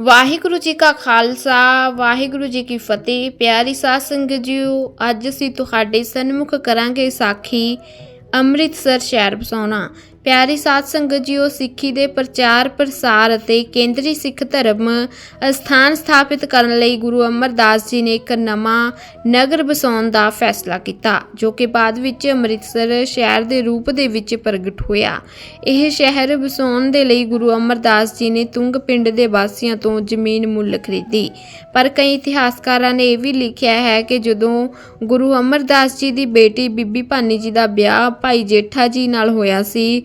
ਵਾਹਿਗੁਰੂ ਜੀ ਕਾ ਖਾਲਸਾ, ਵਾਹਿਗੁਰੂ ਜੀ ਕੀ ਫਤਿਹ। ਪਿਆਰੀ ਸਾਧ ਸੰਗਤ ਜੀਓ, ਅੱਜ ਅਸੀਂ ਤੁਹਾਡੇ ਸਨਮੁਖ ਕਰਾਂਗੇ ਸਾਖੀ ਅੰਮ੍ਰਿਤਸਰ ਸ਼ਹਿਰ ਬਸਾਉਣਾ। ਪਿਆਰੀ ਸਾਧ ਸੰਗਤ ਜੀਓ, ਸਿੱਖੀ ਦੇ ਪ੍ਰਚਾਰ, ਪ੍ਰਸਾਰ ਅਤੇ ਕੇਂਦਰੀ ਸਿੱਖ ਧਰਮ ਅਸਥਾਨ ਸਥਾਪਿਤ ਕਰਨ ਲਈ ਗੁਰੂ ਅਮਰਦਾਸ ਜੀ ਨੇ ਇੱਕ ਨਵਾਂ ਨਗਰ ਬਸਾਉਣ ਦਾ ਫੈਸਲਾ ਕੀਤਾ, ਜੋ ਕਿ ਬਾਅਦ ਵਿੱਚ ਅੰਮ੍ਰਿਤਸਰ ਸ਼ਹਿਰ ਦੇ ਰੂਪ ਦੇ ਵਿੱਚ ਪ੍ਰਗਟ ਹੋਇਆ। ਇਹ ਸ਼ਹਿਰ ਵਸਾਉਣ ਦੇ ਲਈ ਗੁਰੂ ਅਮਰਦਾਸ ਜੀ ਨੇ ਤੁੰਗ ਪਿੰਡ ਦੇ ਵਾਸੀਆਂ ਤੋਂ ਜ਼ਮੀਨ ਮੁੱਲ ਖਰੀਦੀ। ਪਰ ਕਈ ਇਤਿਹਾਸਕਾਰਾਂ ਨੇ ਇਹ ਵੀ ਲਿਖਿਆ ਹੈ ਕਿ ਜਦੋਂ ਗੁਰੂ ਅਮਰਦਾਸ ਜੀ ਦੀ ਬੇਟੀ ਬੀਬੀ ਭਾਨੀ ਜੀ ਦਾ ਵਿਆਹ ਭਾਈ ਜੇਠਾ ਜੀ ਨਾਲ ਹੋਇਆ ਸੀ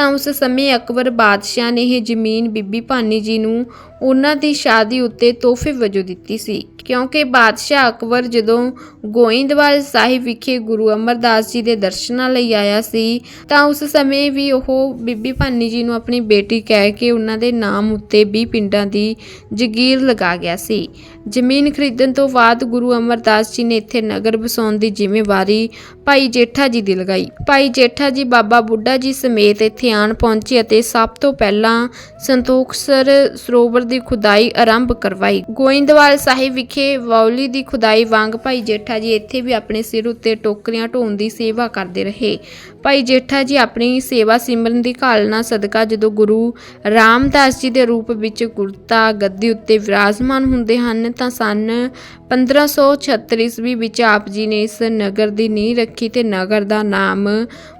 ਤਾਂ ਉਸ ਸਮੇਂ ਅਕਬਰ ਬਾਦਸ਼ਾਹ ਨੇ ਇਹ ਜ਼ਮੀਨ ਬੀਬੀ ਭਾਨੀ ਜੀ ਨੂੰ ਉਹਨਾਂ ਦੀ ਸ਼ਾਦੀ ਉੱਤੇ ਤੋਹਫੇ ਵਜੋਂ ਦਿੱਤੀ ਸੀ। ਕਿਉਂਕਿ ਬਾਦਸ਼ਾਹ ਅਕਬਰ ਜਦੋਂ ਗੋਇੰਦਵਾਲ ਸਾਹਿਬ ਵਿਖੇ ਗੁਰੂ ਅਮਰਦਾਸ ਜੀ ਦੇ ਦਰਸ਼ਨਾਂ ਲਈ ਆਇਆ ਸੀ, ਤਾਂ ਉਸ ਸਮੇਂ ਵੀ ਉਹ ਬੀਬੀ ਭਾਨੀ ਜੀ ਨੂੰ ਆਪਣੀ ਬੇਟੀ ਕਹਿ ਕੇ ਉਹਨਾਂ ਦੇ ਨਾਮ ਉੱਤੇ 20 ਪਿੰਡਾਂ ਦੀ ਜਗੀਰ ਲਗਾ ਗਿਆ ਸੀ। ਜ਼ਮੀਨ ਖਰੀਦਣ ਤੋਂ ਬਾਅਦ ਗੁਰੂ ਅਮਰਦਾਸ ਜੀ ਨੇ ਇੱਥੇ ਨਗਰ ਵਸਾਉਣ ਦੀ ਜ਼ਿੰਮੇਵਾਰੀ ਭਾਈ ਜੇਠਾ ਜੀ ਦੀ ਲਗਾਈ। ਭਾਈ ਜੇਠਾ ਜੀ, ਬਾਬਾ ਬੁੱਢਾ ਜੀ ਸਮੇਤ ਇੱਥੇ ਆਣ ਪਹੁੰਚੇ ਅਤੇ ਸਭ ਤੋਂ ਪਹਿਲਾਂ ਸੰਤੋਖਸਰ ਸਰੋਵਰ ਦੀ ਖੁਦਾਈ ਆਰੰਭ ਕਰਵਾਈ। ਗੋਇੰਦਵਾਲ ਸਾਹਿਬ ਵਿਖੇ ਵੌਲੀ ਦੀ ਖੁਦਾਈ ਵਾਂਗ ਭਾਈ ਜੇਠਾ ਜੀ ਇੱਥੇ ਵੀ ਆਪਣੇ ਸਿਰ ਉੱਤੇ ਟੋਕਰੀਆਂ ਢੋਣ ਦੀ ਸੇਵਾ ਕਰਦੇ ਰਹੇ। ਭਾਈ ਜੇਠਾ ਜੀ ਆਪਣੀ ਸੇਵਾ ਸਿਮਰਨ ਦੀ ਘਾਲਣਾ ਸਦਕਾ ਜਦੋਂ ਗੁਰੂ ਰਾਮਦਾਸ ਜੀ ਦੇ ਰੂਪ ਵਿੱਚ ਗੁਰਤਾ ਗੱਦੀ ਉੱਤੇ ਵਿਰਾਜਮਾਨ ਹੁੰਦੇ ਹਨ ਤਾਂ ਸਨ 1536 ਈਸਵੀ ਵਿੱਚ ਆਪ ਜੀ ਨੇ ਇਸ ਨਗਰ ਦੀ ਨੀਂਹ ਰੱਖੀ ਤੇ ਨਗਰ ਦਾ ਨਾਮ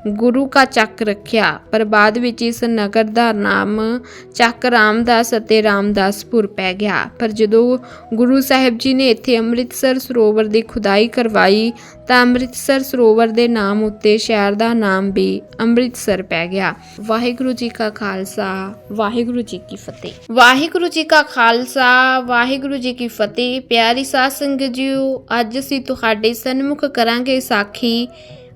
ਗੁਰੂ ਕਾ ਚੱਕ ਰੱਖਿਆ। ਪਰ ਬਾਅਦ ਵਿੱਚ ਇਸ ਨਗਰ ਦਾ ਨਾਮ ਚੱਕ ਰਾਮਦਾਸ ਅਤੇ ਰਾਮਦਾਸਪੁਰ ਪੈ ਗਿਆ। ਪਰ ਜਦੋਂ ਗੁਰੂ ਸਾਹਿਬ ਜੀ ਨੇ ਇੱਥੇ ਅੰਮ੍ਰਿਤਸਰ ਸਰੋਵਰ ਦੀ ਖੁਦਾਈ ਕਰਵਾਈ, ਤਾਂ ਅੰਮ੍ਰਿਤਸਰ ਸਰੋਵਰ ਦੇ ਨਾਮ ਉੱਤੇ ਸ਼ਹਿਰ ਦਾ ਨਾਮ ਵੀ ਅੰਮ੍ਰਿਤਸਰ ਪੈ ਗਿਆ। ਵਾਹਿਗੁਰੂ ਜੀ ਕਾ ਖਾਲਸਾ, ਵਾਹਿਗੁਰੂ ਜੀ ਕੀ ਫਤਿਹ। ਵਾਹਿਗੁਰੂ ਜੀ ਕਾ ਖਾਲਸਾ, ਵਾਹਿਗੁਰੂ ਜੀ ਕੀ ਫਤਿਹ। ਪਿਆਰੀ ਸਾਧ ਸੰਗਤ ਜੀਓ, ਅੱਜ ਅਸੀਂ ਤੁਹਾਡੇ ਸਨਮੁਖ ਕਰਾਂਗੇ ਸਾਖੀ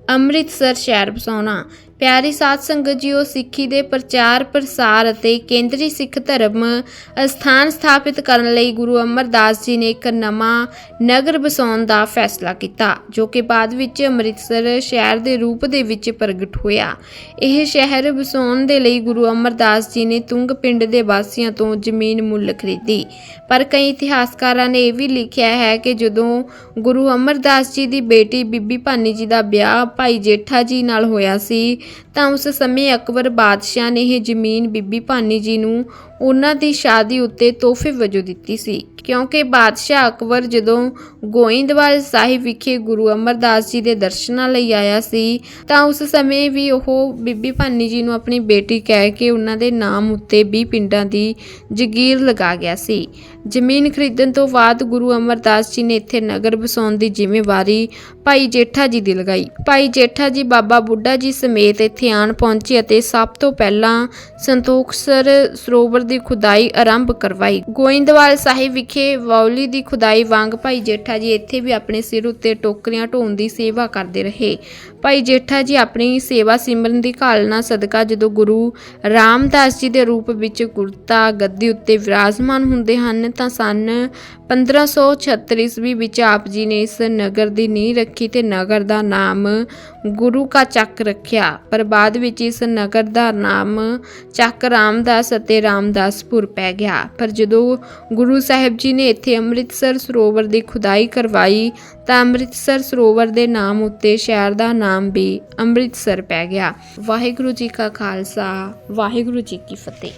ਅੰਮ੍ਰਿਤਸਰ ਸ਼ਹਿਰ ਬਸਾਉਣਾ। ਪਿਆਰੀ ਸਾਧ ਸੰਗਤ ਜੀਓ, ਸਿੱਖੀ ਦੇ ਪ੍ਰਚਾਰ, ਪ੍ਰਸਾਰ ਅਤੇ ਕੇਂਦਰੀ ਸਿੱਖ ਧਰਮ ਸਥਾਨ ਸਥਾਪਿਤ ਕਰਨ ਲਈ ਗੁਰੂ ਅਮਰਦਾਸ ਜੀ ਨੇ ਇੱਕ ਨਵਾਂ ਨਗਰ ਬਸਾਉਣ ਦਾ ਫੈਸਲਾ ਕੀਤਾ, ਜੋ ਕਿ ਬਾਅਦ ਵਿੱਚ ਅੰਮ੍ਰਿਤਸਰ ਸ਼ਹਿਰ ਦੇ ਰੂਪ ਦੇ ਵਿੱਚ ਪ੍ਰਗਟ ਹੋਇਆ। ਇਹ ਸ਼ਹਿਰ ਵਸਾਉਣ ਦੇ ਲਈ ਗੁਰੂ ਅਮਰਦਾਸ ਜੀ ਨੇ ਤੁੰਗ ਪਿੰਡ ਦੇ ਵਾਸੀਆਂ ਤੋਂ ਜ਼ਮੀਨ ਮੁੱਲ ਖਰੀਦੀ। ਪਰ ਕਈ ਇਤਿਹਾਸਕਾਰਾਂ ਨੇ ਇਹ ਵੀ ਲਿਖਿਆ ਹੈ ਕਿ ਜਦੋਂ ਗੁਰੂ ਅਮਰਦਾਸ ਜੀ ਦੀ ਬੇਟੀ ਬੀਬੀ ਭਾਨੀ ਜੀ ਦਾ ਵਿਆਹ ਭਾਈ ਜੇਠਾ ਜੀ ਨਾਲ ਹੋਇਆ ਸੀ ਤਾਂ ਉਸ ਸਮੇਂ ਅਕਬਰ ਬਾਦਸ਼ਾਹ ਨੇ ਇਹ ਜ਼ਮੀਨ ਬੀਬੀ ਭਾਨੀ ਜੀ ਨੂੰ ਉਹਨਾਂ ਦੀ ਸ਼ਾਦੀ ਉੱਤੇ ਤੋਹਫੇ ਵਜੋਂ ਦਿੱਤੀ ਸੀ, ਕਿਉਂਕਿ ਬਾਦਸ਼ਾਹ ਅਕਬਰ ਜਦੋਂ ਗੋਇੰਦਵਾਲ ਸਾਹਿਬ ਵਿਖੇ ਗੁਰੂ ਅਮਰਦਾਸ ਜੀ ਦੇ ਦਰਸ਼ਨਾਂ ਲਈ ਆਇਆ ਸੀ, ਤਾਂ ਉਸ ਸਮੇਂ ਵੀ ਉਹ ਬੀਬੀ ਭਾਨੀ ਜੀ ਨੂੰ ਆਪਣੀ ਬੇਟੀ ਕਹਿ ਕੇ ਉਹਨਾਂ ਦੇ ਨਾਮ ਉੱਤੇ 20 ਪਿੰਡਾਂ ਦੀ ਜਗੀਰ ਲਗਾ ਗਿਆ ਸੀ। ਜ਼ਮੀਨ ਖਰੀਦਣ ਤੋਂ ਬਾਅਦ ਗੁਰੂ ਅਮਰਦਾਸ ਜੀ ਨੇ ਇੱਥੇ ਨਗਰ ਵਸਾਉਣ ਦੀ ਜ਼ਿੰਮੇਵਾਰੀ ਭਾਈ ਜੇਠਾ ਜੀ ਦੀ ਲਗਾਈ। ਭਾਈ ਜੇਠਾ ਜੀ ਬਾਬਾ ਬੁੱਢਾ ਜੀ ਸਮੇਤ ਇੱਥੇ ਆਣ ਪਹੁੰਚੇ ਅਤੇ ਸਭ ਤੋਂ ਪਹਿਲਾਂ ਸੰਤੋਖਸਰ ਸਰੋਵਰ ਦੀ ਖੁਦਾਈ ਆਰੰਭ ਕਰਵਾਈ। ਗੋਇੰਦਵਾਲ ਸਾਹਿਬ ਵਿਖੇ ਵੌਲੀ ਦੀ ਖੁਦਾਈ ਵਾਂਗ ਭਾਈ ਜੇਠਾ ਜੀ ਇੱਥੇ ਵੀ ਆਪਣੇ ਸਿਰ ਉੱਤੇ ਟੋਕਰੀਆਂ ਢੋਣ ਦੀ ਸੇਵਾ ਕਰਦੇ ਰਹੇ। ਭਾਈ ਜੇਠਾ ਜੀ ਆਪਣੀ ਸੇਵਾ ਸਿਮਰਨ ਦੀ ਘਾਲਣਾ ਸਦਕਾ ਜਦੋਂ ਗੁਰੂ ਰਾਮਦਾਸ ਜੀ ਦੇ ਰੂਪ ਵਿੱਚ ਗੁਰਤਾ ਗੱਦੀ ਉੱਤੇ ਵਿਰਾਜਮਾਨ ਹੁੰਦੇ ਹਨ ਤਾਂ ਸਨ 1536 ਈਸਵੀ ਵਿੱਚ ਆਪ ਜੀ ਨੇ ਇਸ ਨਗਰ ਦੀ ਨੀਂਹ ਰੱਖੀ ਤੇ ਨਗਰ ਦਾ ਨਾਮ ਗੁਰੂ ਕਾ ਚੱਕ ਰੱਖਿਆ। ਪਰ ਬਾਅਦ ਵਿੱਚ ਇਸ ਨਗਰ ਦਾ ਨਾਮ ਚੱਕ ਰਾਮਦਾਸ ਅਤੇ ਰਾਮ ਰਾਮਦਾਸਪੁਰ ਪੈ ਗਿਆ। ਪਰ ਜਦੋਂ ਗੁਰੂ ਸਾਹਿਬ ਜੀ ਨੇ ਇੱਥੇ ਅੰਮ੍ਰਿਤਸਰ ਸਰੋਵਰ ਦੀ ਖੁਦਾਈ ਕਰਵਾਈ, ਤਾਂ ਅੰਮ੍ਰਿਤਸਰ ਸਰੋਵਰ ਦੇ ਨਾਮ ਉੱਤੇ ਸ਼ਹਿਰ ਦਾ ਨਾਮ ਵੀ ਅੰਮ੍ਰਿਤਸਰ ਪੈ ਗਿਆ। ਵਾਹਿਗੁਰੂ ਜੀ ਕਾ ਖਾਲਸਾ, ਵਾਹਿਗੁਰੂ ਜੀ ਕੀ ਫਤਿਹ।